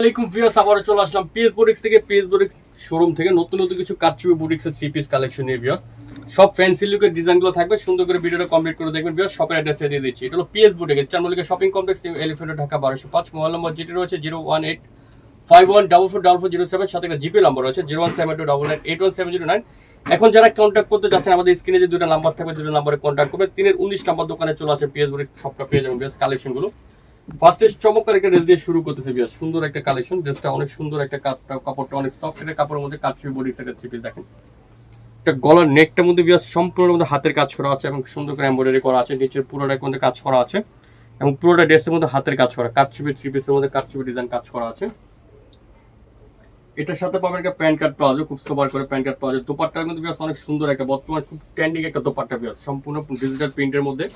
আসসালামাইকুম চলে আসলাম পিএস বুটিক্স থেকে। পিএস শোরুম থেকে নতুন নতুন কিছু বুটিক্সের থ্রি পিস কালেকশন নিয়ে সব ফ্যান্সি লুকের ডিজাইনগুলো থাকবে। সুন্দর করে ভিডিওটা কমপ্লিট করে দেখবেন শপের অ্যাড্রেস দিয়ে দিচ্ছি। এটা হলো PS shopping complex Elephant Dhaka বারোশো পাঁচ। মোবাইল নম্বর যেটি রয়েছে zero one eight five one double four double four zero seven সাথে একটা জিপি নাম্বার রয়েছে zero one seven two double nine eight one seven zero nine এখন যারা contact করতে যাচ্ছেন, আমাদের স্ক্রিনে যে দুটো নাম্বার থাকবে, দুটো নাম্বারে কন্ট্যাক্ট করবে তিনের উনিশ নাম্বার দোকানে চলে আসে পিএস বুটিক সবটা পেয়ে যাবেন বেস্ট কালেকশনগুলো ফার্স্টে চমৎকার একটা ড্রেস দিয়ে শুরু করতেছে বিয়াস সুন্দর একটা কালেকশন ড্রেসটা অনেক সুন্দর একটা কাপড়টা অনেক সফট একটা কাপড়ের মধ্যে কাটছুই বডি সেটের সিপিস দেখেন। একটা গলার নেকটার মধ্যে বিয়াস সম্পূর্ণ মধ্যে হাতের কাজ করা আছে এবং সুন্দর করে এমব্রয়ডারি করা আছে, নিচের পুরোটার মধ্যে কাজ করা আছে এবং পুরোটা ড্রেসের মধ্যে হাতের কাজ করা কাটছুপি থ্রি পিসের মধ্যে কাটছুপি ডিজাইন কাজ করা আছে। এটার সাথে পাবেন একটা প্যান্ট কার্ড পাওয়া যায়, খুব সোবার করে প্যান্ট কার্ড পাওয়া যায়। দোপাট্টার মধ্যে বিয়াস অনেক সুন্দর একটা, বর্তমান খুব ট্রেন্ডিং একটা দোপাট্টা বিয়াস সম্পূর্ণ ডিজিটাল প্রিন্টের মধ্যে।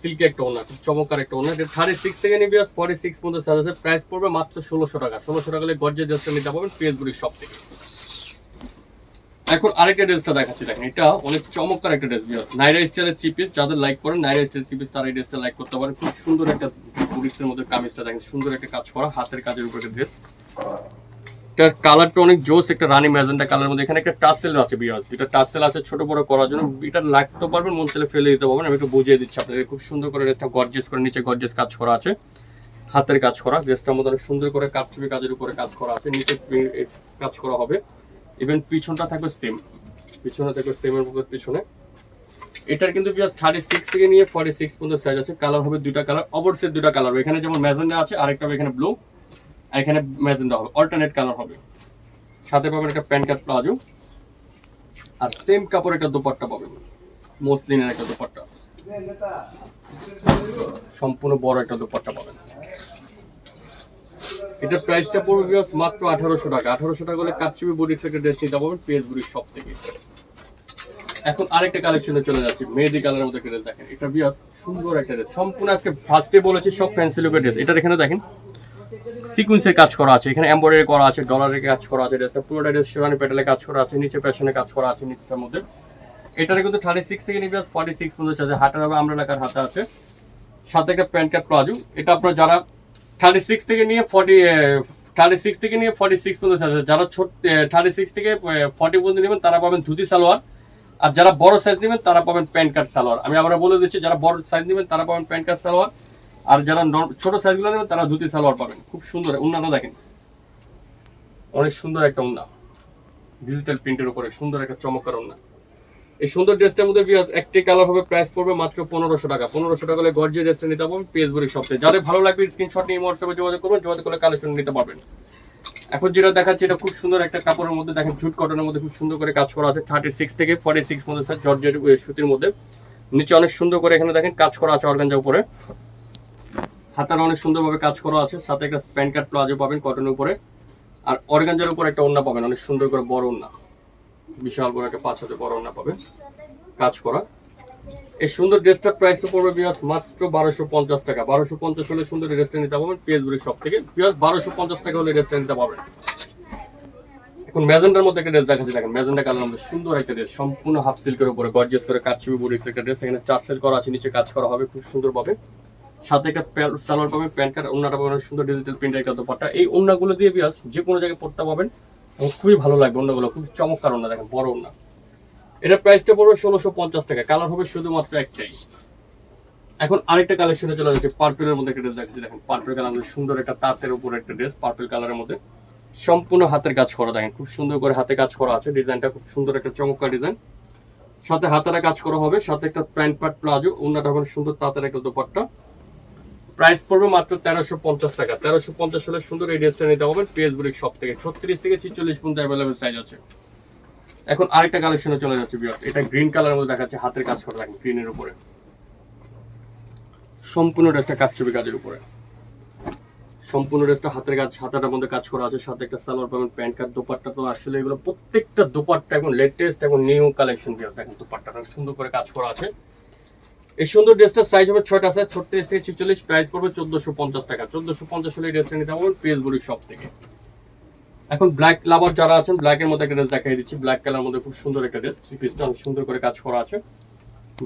সিল্কি একটা ওনা খুব চমৎকার একটা ওনা এটা থার্টি সিক্স থেকে নিবি আস ফর্টি সিক্স পর্যন্ত সাজ প্রাইস পড়বে মাত্র ষোলোশো টাকা। ষোলোশো টাকা গর্জে ড্রেসটা নিতে পারবেন পিএসগুলির সব থেকে। এখন আরেকটা ড্রেসটা দেখাচ্ছি, দেখেন, এটা অনেক চমৎকার একটা ড্রেস বিয়াস নাইরা স্টাইলের থ্রি পিস যাদের লাইক করেন নাইরা স্টাইল থ্রি পিস তারা এই ড্রেসটা লাইক করতে পারেন। খুব সুন্দর একটা বুটিক্সের মধ্যে কামিজটা, দেখেন, সুন্দর একটা কাজ করা, হাতের কাজের উপরে ড্রেস এটার কালারটা অনেক জোস, একটা রানি ম্যাজেন্টা কালার মধ্যে। এখানে একটা টাসেল আছে বিয়াস। যেটা টাসেল আছে ছোট বড় করার জন্য। এটা লাগতে পারবেন, মন চাইলে ফেলে দিতে পারবেন। আমি একটু বুঝিয়ে দিচ্ছি আপনাদের। খুব সুন্দর করে ড্রেসটা গর্জেস করে, নিচে গর্জেস কাজ করা আছে। হাতের কাজ করা। ড্রেসটার মধ্যে অনেক সুন্দর করে কাটছবি কাজের উপরে কাজ করা আছে। নিচে কাজ করা হবে। ইভেন পিছনটা থাকবে সেম পিছনে থাকবে সেমের মধ্যে পিছনে। এটার কিন্তু বিয়াস থার্টি সিক্স থেকে নিয়ে ফর্টি সিক্স পর্যন্ত সাইজ আছে। কালার হবে দুইটা কালার অবশ্যই দুইটা কালার এখানে যেমন ম্যাজেন্ডা আছে, আরেকটা হবে এখানে ব্লু আর এখানে ম্যাজেন্ডা হবে অল্টারনেট কালার হবে। সাথে পাবেন একটা প্যান্ট কাট প্লাজো, আর সেম কাপড় একটা দোপাট্টা পাবেন, মসলিনের একটা দোপাট্টা। সম্পূর্ণ বড় একটা দোপাট্টা পাবেন। এটার প্রাইসটা পড়বে বিয়াস মাত্র আঠারোশো টাকা। আঠারোশো টাকা হলে কাটচুপি বডি সেটের ড্রেস নিতে পারবেন পেজ বুড়ির সব থেকে। এখন আরেকটা কালেকশনে চলে যাচ্ছি, মেহেদি কালারের মধ্যে একটা ড্রেস দেখেন। এটা বিয়াস সুন্দর একটা ড্রেস সম্পূর্ণ আজকে ফার্স্টে বলেছি, সব ফ্যান্সি লুকের ড্রেস এটা এখানে দেখেন সিকুয়েন্সের কাজ করা আছে, এখানে এমব্রয়ডারি করা আছে ডলারের কাজ করা আছে ড্রেসটা পুরোটা ড্রেস শিরানি প্যাটেলে কাজ করা আছে, নিচে পেছনে কাজ করা আছে, নিচের মধ্যে। এটার কিন্তু থার্টি সিক্স থেকে নিবে ফর্টি সিক্স পর্যন্ত আছে হাতের হবে আমরা এলাকার হাতে আছে। সাথে একটা প্যান্ট কার্ড প্লাজো। এটা আপনার যারা থার্টি সিক্স থেকে নিয়ে ফর্টি থার্টি সিক্স থেকে নিয়ে ফর্টি সিক্স পর্যন্ত আছে যারা ছোট থার্টি সিক্স থেকে ফর্টি পর্যন্ত নেবেন, তারা পাবেন ধুতি সালোয়ার। আর যারা বড় সাইজ নেবেন, তারা পাবেন প্যান্ট কার্ড সালোয়ার। আমি আবার বলে দিচ্ছি, যারা বড় সাইজ নেবেন, তারা পাবেন প্যান্ট কার্ড সালোয়ার। আর যারা ছোট সাইজগুলো নেবেন তারা ধুতি সালোয়ার পাবেন। খুব সুন্দর উন্নাটা দেখেন। অনেক সুন্দর একটা উন্না। ডিজিটাল প্রিন্টের উপরে, সুন্দর একটা চমৎকার উন্না। এই সুন্দর ড্রেসটার মধ্যে ভিউয়ার্স একটি কালার হবে প্রাইস পড়বে মাত্র পনেরোশো টাকা। পনেরোশো টাকা হলে গর্জিয়া ড্রেসটা নিতে পারবেন পেজবুরি সপ্তাহে যাদের ভালো লাগবে স্ক্রিনশট নিয়ে হোয়াটসঅ্যাপে যোগাযোগ করবেন, যোগাযোগ করে কালেকশন নিতে পারবেন। এখন যেটা দেখাচ্ছি, এটা খুব সুন্দর একটা কাপড়ের মধ্যে, দেখেন জুট কটনের মধ্যে খুব সুন্দর করে কাজ করা আছে। থার্টি সিক্স থেকে ফর্টি সিক্স মধ্যে স্যার জর্জের সুতির মধ্যে। নিচে অনেক সুন্দর করে এখানে দেখেন কাজ করা আছে অর্গানজা উপরে। হাতার অনেক সুন্দরভাবে কাজ করা আছে। সাথে একটা প্যান্ট কার্ড প্লাজো পাবেন কটনের উপরে। আর অর্গানজার উপর একটা ওড়না পাবেন, অনেক সুন্দর করে বড় ওড়না। বিশাল বড় একটা পাঁচ হাতে বড় ওড়না পাবেন কাজ করা। এই সুন্দর ড্রেসটার প্রাইস পড়বে বিয়াস মাত্র বারোশো পঞ্চাশ টাকা। বারোশো পঞ্চাশ হলে সুন্দর ড্রেসটা নিতে পারবেন পিএসবুরি সব থেকে। বিয়াস বারোশো পঞ্চাশ টাকা হলে ড্রেসটা নিতে পারবেন। এখন ম্যাজেন্ডার মধ্যে একটা ড্রেস দেখাচ্ছি, দেখেন ম্যাজেন্ডা কালার মধ্যে সুন্দর একটা ড্রেস। সম্পূর্ণ হাফ সিল্কের উপরে গর্জিয়াস করে কাটছবি বুড়িক্স একটা ড্রেস। এখানে চার সেল করা আছে, নিচে কাজ করা হবে, খুব সুন্দর পাবে সাথে একটা সালোয়ার পাবেন, প্যান্ট কার্ড ওনাটা পাবেন সুন্দর ডিজিটাল প্রিন্টের একটা দোপাট্টা। এই ওনাগুলো দিয়ে বিয়াস যে কোনো জায়গায় পড়তে পাবেন এবং খুবই ভালো লাগবে ওনাগুলো খুব চমৎকার ওনা দেখেন, বড় ওনা এটার প্রাইসটা পড়বে ষোলোশো পঞ্চাশ টাকা। কালার হবে শুধুমাত্র একটাই। এখন আরেকটা কালেকশনে চলে যাচ্ছে পার্পেলের মধ্যে একটা ড্রেস দেখাচ্ছি। দেখেন পার্পেল কালার সুন্দর একটা তাঁতের উপর একটা ড্রেস পার্পেল কালারের মধ্যে। সম্পূর্ণ হাতের কাজ করা, দেখেন, খুব সুন্দর করে হাতে কাজ করা আছে। ডিজাইনটা খুব সুন্দর একটা চমৎকার ডিজাইন। সাথে হাতারা কাজ করা হবে, সাথে একটা প্যান্ট পার্ট প্লাজো ওনাটা হবে সুন্দর তাঁতের একটা দোপাট্টা। প্রাইস পড়বে মাত্র তেরোশো পঞ্চাশ টাকা। তেরোশো পঞ্চাশ হলে সুন্দর এই ড্রেসটা নিতে পারবেন পেসবুরিক সব থেকে ছত্রিশ থেকে ছিচল্লিশ পর্যন্ত অ্যাভেলেবেল সাইজ আছে। এখন আরেকটা কালেকশনে চলে যাচ্ছে বিয়াস এটা গ্রিন কালারের মধ্যে দেখাচ্ছে, হাতের কাজ করা দেখেন গ্রিনের উপরে। সম্পূর্ণ ড্রেসটা কাজ কাটছবি কাজের উপরে। সম্পূর্ণ ড্রেসটা হাতের কাজ, হাতাটার মধ্যে কাজ করা আছে, সাথে একটা সালোয়ার পাবেন, প্যান্ট কার্ড দোপাট্টা তো আসলে এগুলো প্রত্যেকটা দোপাট্টা এখন লেটেস্ট এখন নিউ কালেকশন বিয়াস এখন দোপাট্টাটা সুন্দর করে কাজ করা আছে। এই সুন্দর ড্রেসটার সাইজ হবে ছয়টা আছে ছত্রিশ থেকে ছিচল্লিশ প্রাইস পড়বে চোদ্দশো পঞ্চাশ টাকা। চোদ্দশো পঞ্চাশ হলে ড্রেসটা নিতে পারবেন পেসবুরিক শপ থেকে। এখন ব্ল্যাক লাভার যারা আছেন ব্ল্যাকের মধ্যে একটা ড্রেস দেখাই দিচ্ছি। ব্ল্যাক কালার মধ্যে খুব সুন্দর একটা ড্রেস থ্রি পিসটা সুন্দর করে কাজ করা আছে।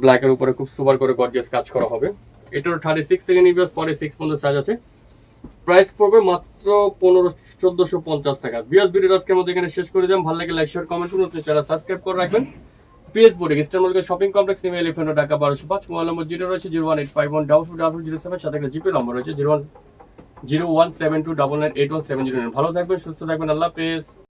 ব্ল্যাকের উপরে খুব সুপার করে গর্জিয়াস কাজ করা হবে। এটার থার্টি সিক্স থেকে নিবিয়াস ফর্টি সিক্স পর্যন্ত সাইজ আছে। প্রাইস পড়বে মাত্র মাত্র পনেরো, চোদ্দশো পঞ্চাশ টাকা। বিয়াস ভিডিও আজকের মধ্যে এখানে শেষ করে দিলাম। ভালো লাগে লাইক শেয়ার কমেন্ট করুন। চ্যানেল সাবস্ক্রাইব করে রাখবেন PS boarding Easter shopping complex নিমে Elephant Dhaka বারোশো পাঁচ, মোবাইল নম্বর জিরো রয়েছে zero one eight five one double four double zero seven, সাথে একটা জিপে নম্বর রয়েছে zero one zero one seven two double nine eight one seven zero nine. ভালো থাকবেন, সুস্থ থাকবেন, আল্লাহ হাফেজ।